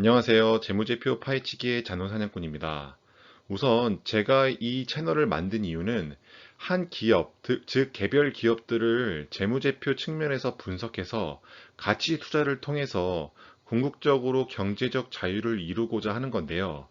안녕하세요. 재무제표 파헤치기의 잔호사냥꾼입니다. 우선 제가 이 채널을 만든 이유는 한 기업, 즉 개별 기업들을 재무제표 측면에서 분석해서 가치 투자를 통해서 궁극적으로 경제적 자유를 이루고자 하는 건데요.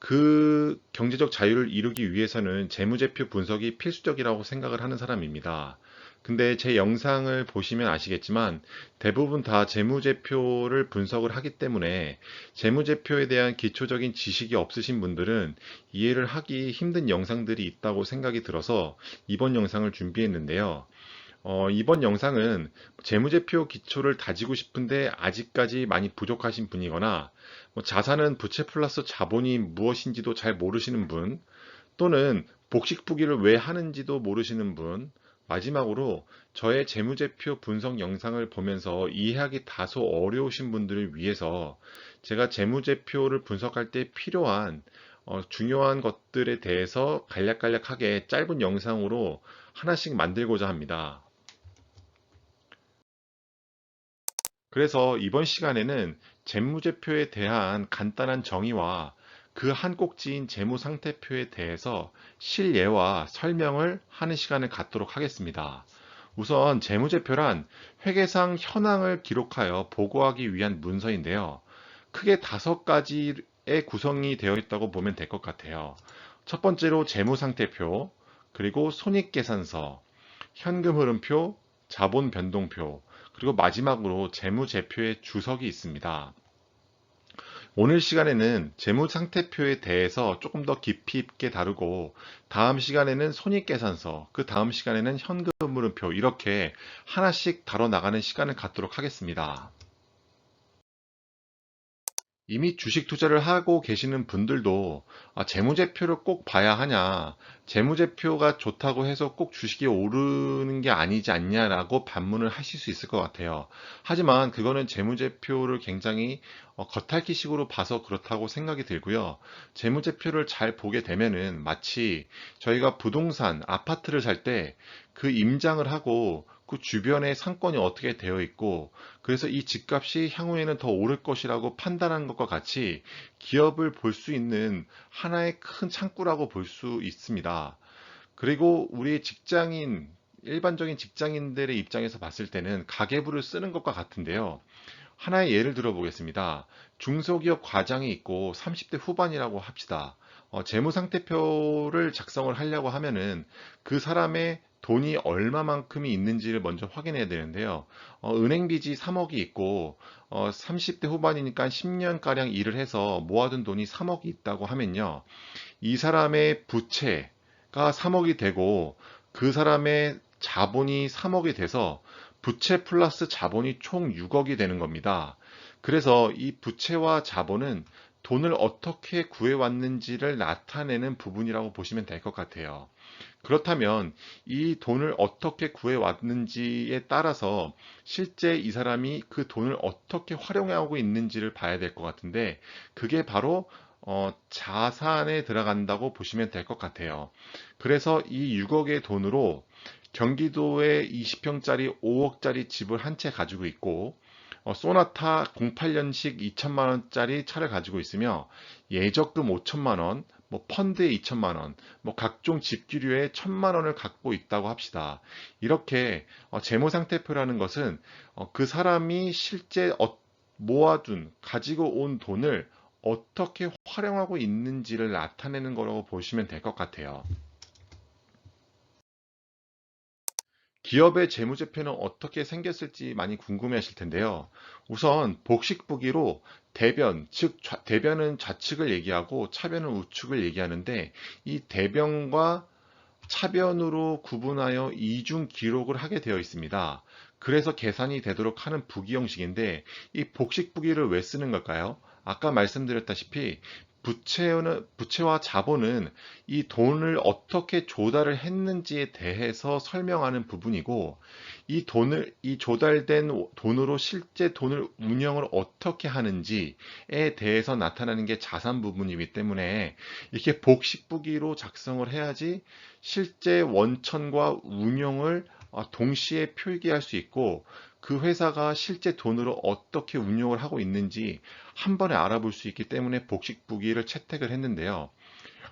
그 경제적 자유를 이루기 위해서는 재무제표 분석이 필수적이라고 생각을 하는 사람입니다. 근데 제 영상을 보시면 아시겠지만 대부분 다 재무제표를 분석을 하기 때문에 재무제표에 대한 기초적인 지식이 없으신 분들은 이해를 하기 힘든 영상들이 있다고 생각이 들어서 이번 영상을 준비했는데요. 어, 이번 영상은 재무제표 기초를 다지고 싶은데 아직까지 많이 부족하신 분이거나 뭐 자산은 부채 플러스 자본이 무엇인지도 잘 모르시는 분 또는 복식 부기를 왜 하는지도 모르시는 분 마지막으로 저의 재무제표 분석 영상을 보면서 이해하기 다소 어려우신 분들을 위해서 제가 재무제표를 분석할 때 필요한 어, 중요한 것들에 대해서 간략간략하게 짧은 영상으로 하나씩 만들고자 합니다. 그래서 이번 시간에는 재무제표에 대한 간단한 정의와 그 한 꼭지인 재무상태표에 대해서 실예와 설명을 하는 시간을 갖도록 하겠습니다. 우선 재무제표란 회계상 현황을 기록하여 보고하기 위한 문서인데요. 크게 다섯 가지의 구성이 되어 있다고 보면 될 것 같아요. 첫 번째로 재무상태표, 그리고 손익계산서, 현금흐름표, 자본변동표, 그리고 마지막으로 재무제표의 주석이 있습니다. 오늘 시간에는 재무상태표에 대해서 조금 더 깊이 있게 다루고 다음 시간에는 손익계산서, 그 다음 시간에는 현금 흐름표 이렇게 하나씩 다뤄 나가는 시간을 갖도록 하겠습니다. 이미 주식 투자를 하고 계시는 분들도 아, 재무제표를 꼭 봐야 하냐, 재무제표가 좋다고 해서 꼭 주식이 오르는 게 아니지 않냐라고 반문을 하실 수 있을 것 같아요. 하지만 그거는 재무제표를 굉장히 어, 겉핥기식으로 봐서 그렇다고 생각이 들고요. 재무제표를 잘 보게 되면은 마치 저희가 부동산, 아파트를 살 때 그 임장을 하고 그 주변에 상권이 어떻게 되어 있고 그래서 이 집값이 향후에는 더 오를 것이라고 판단한 것과 같이 기업을 볼 수 있는 하나의 큰 창구라고 볼 수 있습니다. 그리고 우리 직장인 일반적인 직장인들의 입장에서 봤을 때는 가계부를 쓰는 것과 같은데요. 하나의 예를 들어 보겠습니다. 중소기업 과장이 있고 30대 후반이라고 합시다. 어, 재무상태표를 작성을 하려고 하면은 그 사람의 돈이 얼마만큼이 있는지를 먼저 확인해야 되는데요. 어, 은행 빚이 3억이 있고 어, 30대 후반이니까 10년 가량 일을 해서 모아둔 돈이 3억이 있다고 하면요. 이 사람의 부채가 3억이 되고 그 사람의 자본이 3억이 돼서 부채 플러스 자본이 총 6억이 되는 겁니다. 그래서 이 부채와 자본은 돈을 어떻게 구해왔는지를 나타내는 부분이라고 보시면 될 것 같아요. 그렇다면 이 돈을 어떻게 구해왔는지에 따라서 실제 이 사람이 그 돈을 어떻게 활용하고 있는지를 봐야 될 것 같은데 그게 바로 어, 자산에 들어간다고 보시면 될 것 같아요. 그래서 이 6억의 돈으로 경기도에 20평짜리 5억짜리 집을 한 채 가지고 있고 어, 소나타 08년식 2천만 원짜리 차를 가지고 있으며 예적금 5천만 원, 뭐 펀드에 2천만 원, 뭐 각종 집기류에 1천만 원을 갖고 있다고 합시다. 이렇게 어, 재무상태표라는 것은 어, 그 사람이 실제 어, 모아둔 가지고 온 돈을 어떻게 활용하고 있는지를 나타내는 거라고 보시면 될 것 같아요. 기업의 재무제표는 어떻게 생겼을지 많이 궁금해 하실 텐데요. 우선 복식부기로 대변, 즉 좌, 대변은 좌측을 얘기하고 차변은 우측을 얘기하는데 이 대변과 차변으로 구분하여 이중 기록을 하게 되어 있습니다. 그래서 계산이 되도록 하는 부기 형식인데 이 복식 부기를 왜 쓰는 걸까요? 아까 말씀드렸다시피 부채는, 부채와 자본은 이 돈을 어떻게 조달을 했는지에 대해서 설명하는 부분이고, 이 돈을, 이 조달된 돈으로 실제 돈을 운영을 어떻게 하는지에 대해서 나타나는 게 자산 부분이기 때문에 이렇게 복식부기로 작성을 해야지 실제 원천과 운용을 동시에 표기할 수 있고, 그 회사가 실제 돈으로 어떻게 운용을 하고 있는지 한 번에 알아볼 수 있기 때문에 복식 부기를 채택을 했는데요.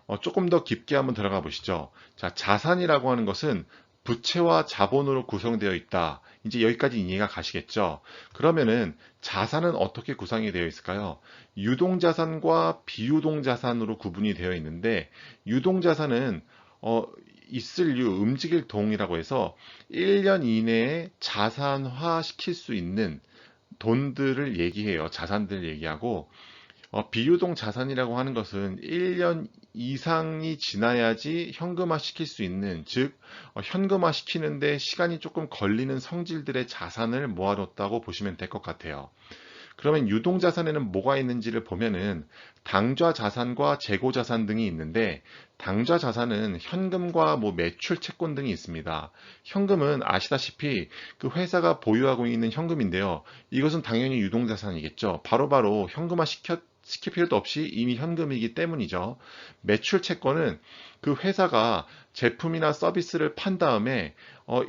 어, 조금 더 깊게 한번 들어가 보시죠. 자, 자산이라고 하는 것은 부채와 자본으로 구성되어 있다. 이제 여기까지 이해가 가시겠죠? 그러면은 자산은 어떻게 구성이 되어 있을까요? 유동자산과 비유동자산으로 구분이 되어 있는데 유동자산은 어, 있을 유, 움직일 동이라고 해서 1년 이내에 자산화 시킬 수 있는 돈들을 얘기해요. 자산들 얘기하고 어, 비유동 자산이라고 하는 것은 1년 이상이 지나야지 현금화 시킬 수 있는, 즉, 어, 현금화 시키는데 시간이 조금 걸리는 성질들의 자산을 모아뒀다고 보시면 될 것 같아요. 그러면 유동 자산에는 뭐가 있는지를 보면은 당좌 자산과 재고 자산 등이 있는데 당좌 자산은 현금과 뭐 매출 채권 등이 있습니다. 현금은 아시다시피 그 회사가 보유하고 있는 현금인데요. 이것은 당연히 유동 자산이겠죠. 바로바로 현금화 시켰 시킬 필요도 없이 이미 현금이기 때문이죠. 매출 채권은 그 회사가 제품이나 서비스를 판 다음에 어,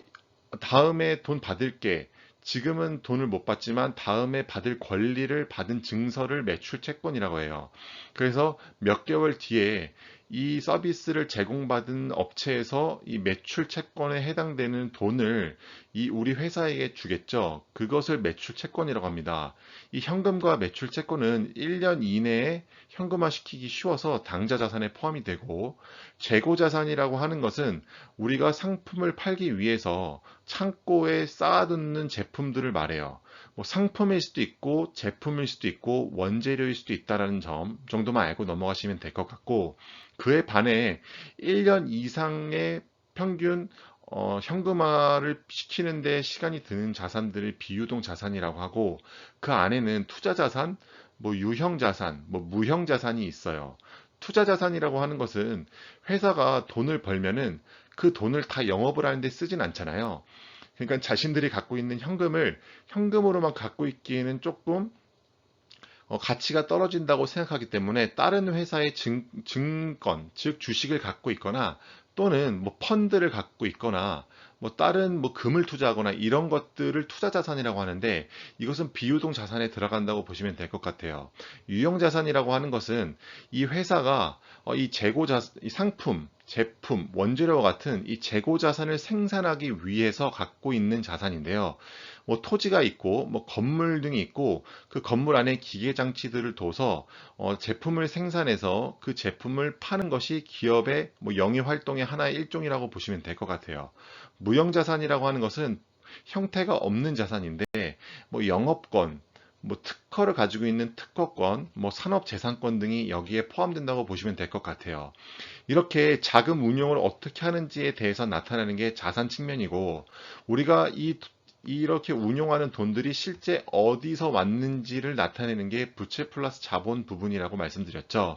다음에 돈 받을게 지금은 돈을 못 받지만 다음에 받을 권리를 받은 증서를 매출 채권이라고 해요. 그래서 몇 개월 뒤에 이 서비스를 제공받은 업체에서 이 매출 채권에 해당되는 돈을 이 우리 회사에게 주겠죠. 그것을 매출 채권이라고 합니다. 이 현금과 매출 채권은 1년 이내에 현금화 시키기 쉬워서 당좌 자산에 포함이 되고 재고 자산이라고 하는 것은 우리가 상품을 팔기 위해서 창고에 쌓아두는 제품들을 말해요. 뭐 상품일 수도 있고 제품일 수도 있고 원재료일 수도 있다라는 점 정도만 알고 넘어가시면 될 것 같고 그에 반해 1년 이상의 평균 어, 현금화를 시키는데 시간이 드는 자산들을 비유동 자산이라고 하고 그 안에는 투자 자산, 뭐 유형 자산, 뭐 무형 자산이 있어요. 투자 자산이라고 하는 것은 회사가 돈을 벌면은 그 돈을 다 영업을 하는데 쓰진 않잖아요. 그러니까 자신들이 갖고 있는 현금을 현금으로만 갖고 있기에는 조금 어, 가치가 떨어진다고 생각하기 때문에 다른 회사의 증, 증권, 즉 주식을 갖고 있거나 또는 뭐 펀드를 갖고 있거나 뭐 다른 뭐 금을 투자하거나 이런 것들을 투자 자산이라고 하는데 이것은 비유동 자산에 들어간다고 보시면 될 것 같아요. 유형 자산이라고 하는 것은 이 회사가 어, 이 재고 자 이 상품, 제품, 원재료와 같은 이 재고 자산을 생산하기 위해서 갖고 있는 자산인데요. 뭐 토지가 있고 뭐 건물 등이 있고 그 건물 안에 기계 장치들을 둬서 어 제품을 생산해서 그 제품을 파는 것이 기업의 뭐 영위 활동의 하나의 일종이라고 보시면 될 것 같아요. 무형 자산이라고 하는 것은 형태가 없는 자산인데 뭐 영업권, 뭐 특허를 가지고 있는 특허권, 뭐 산업재산권 등이 여기에 포함된다고 보시면 될 것 같아요. 이렇게 자금 운용을 어떻게 하는지에 대해서 나타나는 게 자산 측면이고 우리가 이 이렇게 운용하는 돈들이 실제 어디서 왔는지를 나타내는 게 부채 플러스 자본 부분이라고 말씀드렸죠.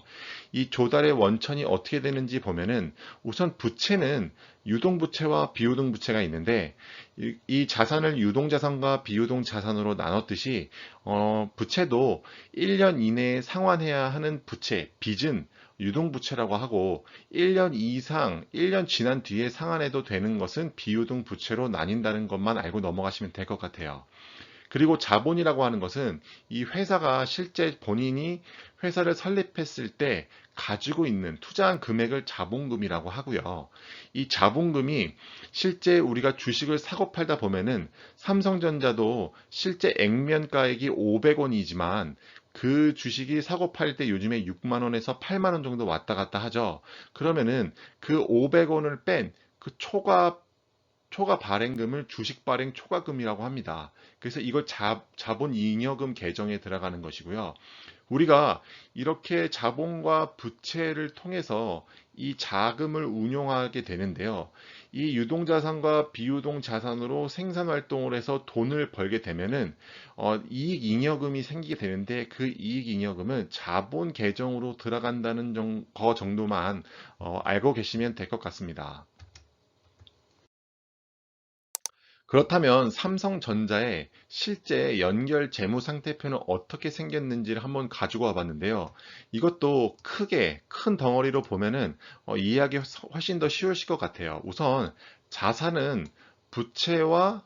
이 조달의 원천이 어떻게 되는지 보면은 우선 부채는 유동부채와 비유동부채가 있는데 이, 이 자산을 유동자산과 비유동자산으로 나눴듯이 어, 부채도 1년 이내에 상환해야 하는 부채, 빚은 유동부채라고 하고 1년 이상, 1년 지난 뒤에 상환해도 되는 것은 비유동 부채로 나뉜다는 것만 알고 넘어가시면 될 것 같아요. 그리고 자본이라고 하는 것은 이 회사가 실제 본인이 회사를 설립했을 때 가지고 있는 투자한 금액을 자본금이라고 하고요. 이 자본금이 실제 우리가 주식을 사고 팔다 보면은 삼성전자도 실제 액면가액이 500원이지만 그 주식이 사고 팔 때 요즘에 6만 원에서 8만 원 정도 왔다 갔다 하죠. 그러면은 그 500원을 뺀 그 초과 초과 발행금을 주식 발행 초과금이라고 합니다. 그래서 이걸 자, 자본 잉여금 계정에 들어가는 것이고요. 우리가 이렇게 자본과 부채를 통해서 이 자금을 운용하게 되는데요. 이 유동자산과 비유동자산으로 생산활동을 해서 돈을 벌게 되면은 어, 이익잉여금이 생기게 되는데 그 이익잉여금은 자본 계정으로 들어간다는 정, 거 정도만 어, 알고 계시면 될 것 같습니다. 그렇다면 삼성전자의 실제 연결 재무 상태표는 어떻게 생겼는지를 한번 가지고 와 봤는데요. 이것도 크게 큰 덩어리로 보면은 어, 이해하기 훨씬 더 쉬우실 것 같아요. 우선 자산은 부채와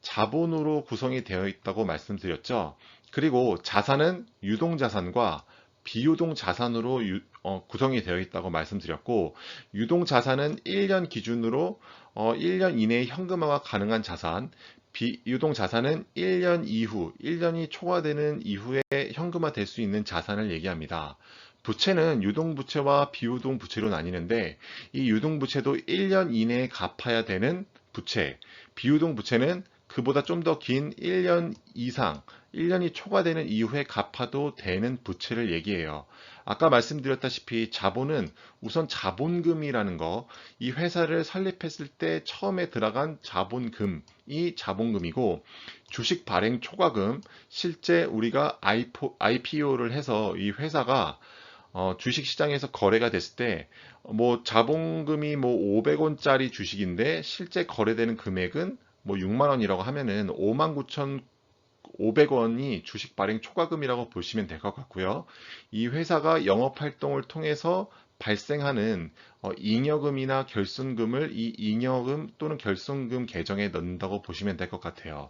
자본으로 구성이 되어 있다고 말씀드렸죠. 그리고 자산은 유동자산과 비유동 자산으로 유- 어, 구성이 되어 있다고 말씀드렸고 유동 자산은 1년 기준으로 어, 1년 이내에 현금화가 가능한 자산, 비유동 자산은 1년 이후, 1년이 초과되는 이후에 현금화 될 수 있는 자산을 얘기합니다. 부채는 유동부채와 비유동 부채로 나뉘는데 이 유동부채도 1년 이내에 갚아야 되는 부채, 비유동 부채는 그보다 좀 더 긴 1년 이상, 1년이 초과되는 이후에 갚아도 되는 부채를 얘기해요. 아까 말씀드렸다시피 자본은 우선 자본금이라는 거, 이 회사를 설립했을 때 처음에 들어간 자본금이 자본금이고, 주식 발행 초과금, 실제 우리가 IPO를 해서 이 회사가 어, 주식 시장에서 거래가 됐을 때, 뭐, 자본금이 뭐 500원짜리 주식인데, 실제 거래되는 금액은 뭐 6만 원이라고 하면은 5만 9천 500원이 주식 발행 초과금이라고 보시면 될 것 같고요. 이 회사가 영업 활동을 통해서 발생하는 어, 잉여금이나 결손금을 이 잉여금 또는 결손금 계정에 넣는다고 보시면 될 것 같아요.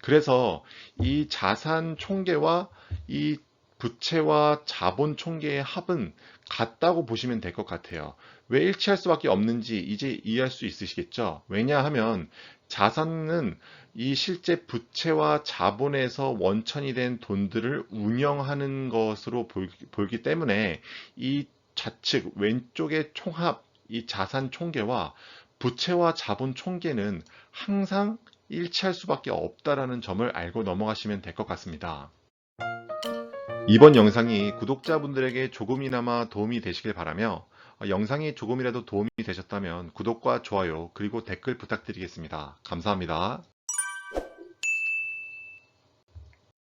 그래서 이 자산 총계와 이 부채와 자본 총계의 합은 같다고 보시면 될 것 같아요. 왜 일치할 수밖에 없는지 이제 이해할 수 있으시겠죠? 왜냐하면 자산은 이 실제 부채와 자본에서 원천이 된 돈들을 운영하는 것으로 볼- 보기 때문에 이 좌측 왼쪽의 총합, 이 자산 총계와 부채와 자본 총계는 항상 일치할 수밖에 없다라는 점을 알고 넘어가시면 될 것 같습니다. 이번 영상이 구독자분들에게 조금이나마 도움이 되시길 바라며 어, 영상이 조금이라도 도움이 되셨다면 구독과 좋아요 그리고 댓글 부탁드리겠습니다. 감사합니다.